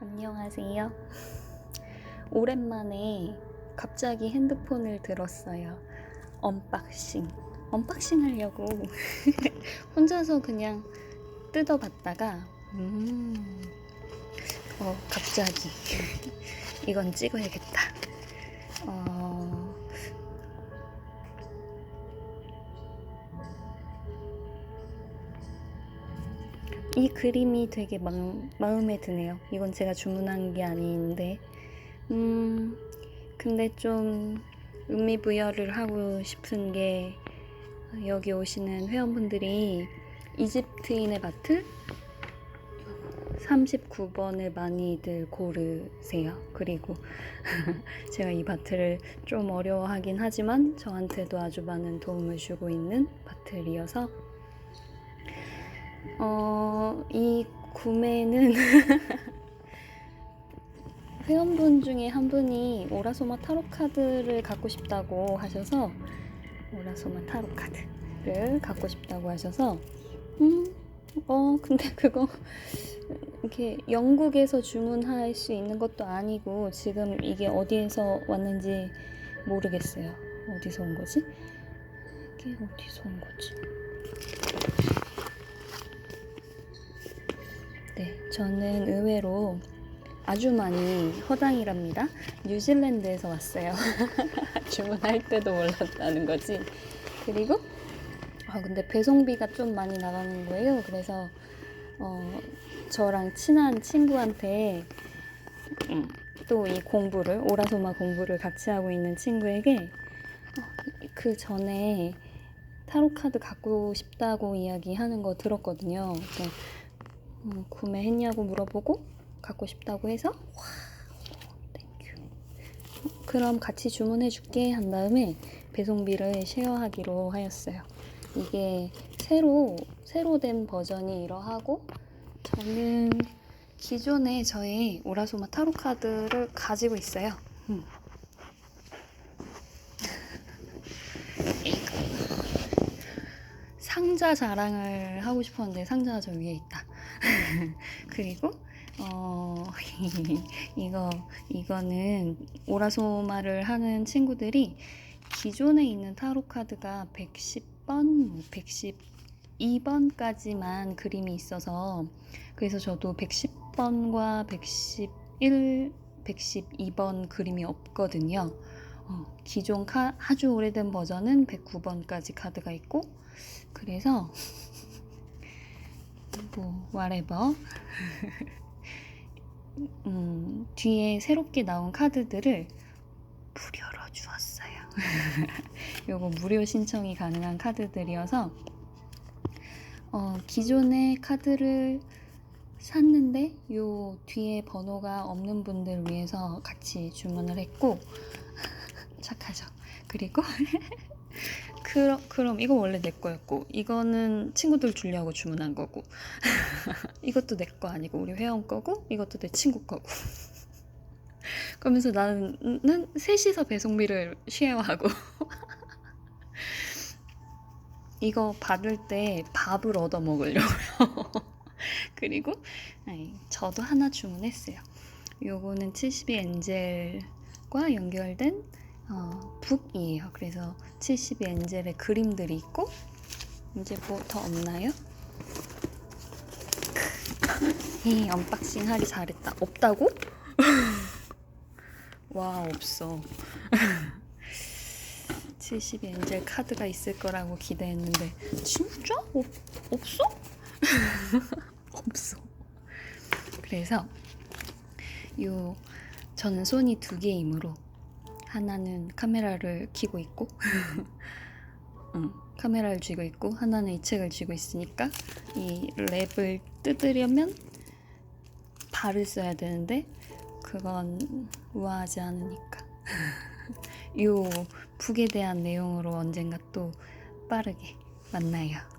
안녕하세요. 오랜만에 갑자기 핸드폰을 들었어요. 언박싱. 언박싱 하려고 혼자서 그냥 뜯어봤다가, 음, 어, 갑자기 이건 찍어야겠다. 이 그림이 되게 마음, 마음에 드네요. 이건 제가 주문한 게 아닌데, 음, 근데 좀 의미 부여를 하고 싶은 게 여기 오시는 회원분들이 이집트인의 바틀 39번을 많이들 고르세요. 그리고 제가 이 바틀을 좀 어려워하긴 하지만 저한테도 아주 많은 도움을 주고 있는 바틀이어서 어, 이 구매는 회원분 중에 한 분이 오라소마 타로 카드를 갖고 싶다고 하셔서 오라소마 타로 카드를 갖고 싶다고 하셔서 음, 어, 근데 그거 이렇게 영국에서 주문할 수 있는 것도 아니고 지금 이게 어디에서 왔는지 모르겠어요. 어디서 온 거지? 이게 어디서 온 거지? 저는 의외로 아주 많이 허당이랍니다. 뉴질랜드에서 왔어요. 주문할 때도 몰랐다는 거지. 그리고 아 근데 배송비가 좀 많이 나가는 거예요. 그래서 어 저랑 친한 친구한테 음, 또이 공부를 오라소마 공부를 같이 하고 있는 친구에게 어, 그 전에 타로 카드 갖고 싶다고 이야기하는 거 들었거든요. 그래서 음, 구매했냐고 물어보고 갖고 싶다고 해서 와 땡큐 그럼 같이 주문해 줄게 한 다음에 배송비를 쉐어하기로 하였어요. 이게 새로 새로 된 버전이 이러하고 저는 기존에 저의 오라소마 타로 카드를 가지고 있어요. 음. 상자 자랑을 하고 싶었는데 상자가 저 위에 있다 그리고 어 이거 이거는 오라소마를 하는 친구들이 기존에 있는 타로 카드가 110번, 뭐 112번까지만 그림이 있어서 그래서 저도 110번과 111, 112번 그림이 없거든요. 어, 기존 카, 아주 오래된 버전은 109번까지 카드가 있고 그래서 뭐 whatever 음, 뒤에 새롭게 나온 카드들을 무료로 주었어요. 요거 무료 신청이 가능한 카드들이어서 어, 기존의 카드를 샀는데 요 뒤에 번호가 없는 분들 위해서 같이 주문을 했고 착하죠. 그리고 그럼, 그럼 이거 원래 내 거였고 이거는 친구들 주려고 주문한 거고. 이것도 내 거 아니고 우리 회원 거고 이것도 내 친구 거고. 그러면서 나는 는 셋이서 배송비를 쉐어하고. 이거 받을 때 밥을 얻어 먹으려고요. 그리고 아니, 저도 하나 주문했어요. 요거는 72 엔젤과 연결된 어, 북이에요. 그래서 72 엔젤의 그림들이 있고 이제 뭐 더 없나요? 이 언박싱 하기 잘했다. 없다고? 와 없어. 72 엔젤 카드가 있을 거라고 기대했는데 진짜 없, 없어? 없어. 그래서 요 저는 손이 두 개이므로 하나는 카메라를 켜고 있고 응, 카메라를 쥐고 있고 하나는 이 책을 쥐고 있으니까 이 랩을 뜯으려면 발을 써야 되는데 그건 우아하지 않으니까 요 북에 대한 내용으로 언젠가 또 빠르게 만나요.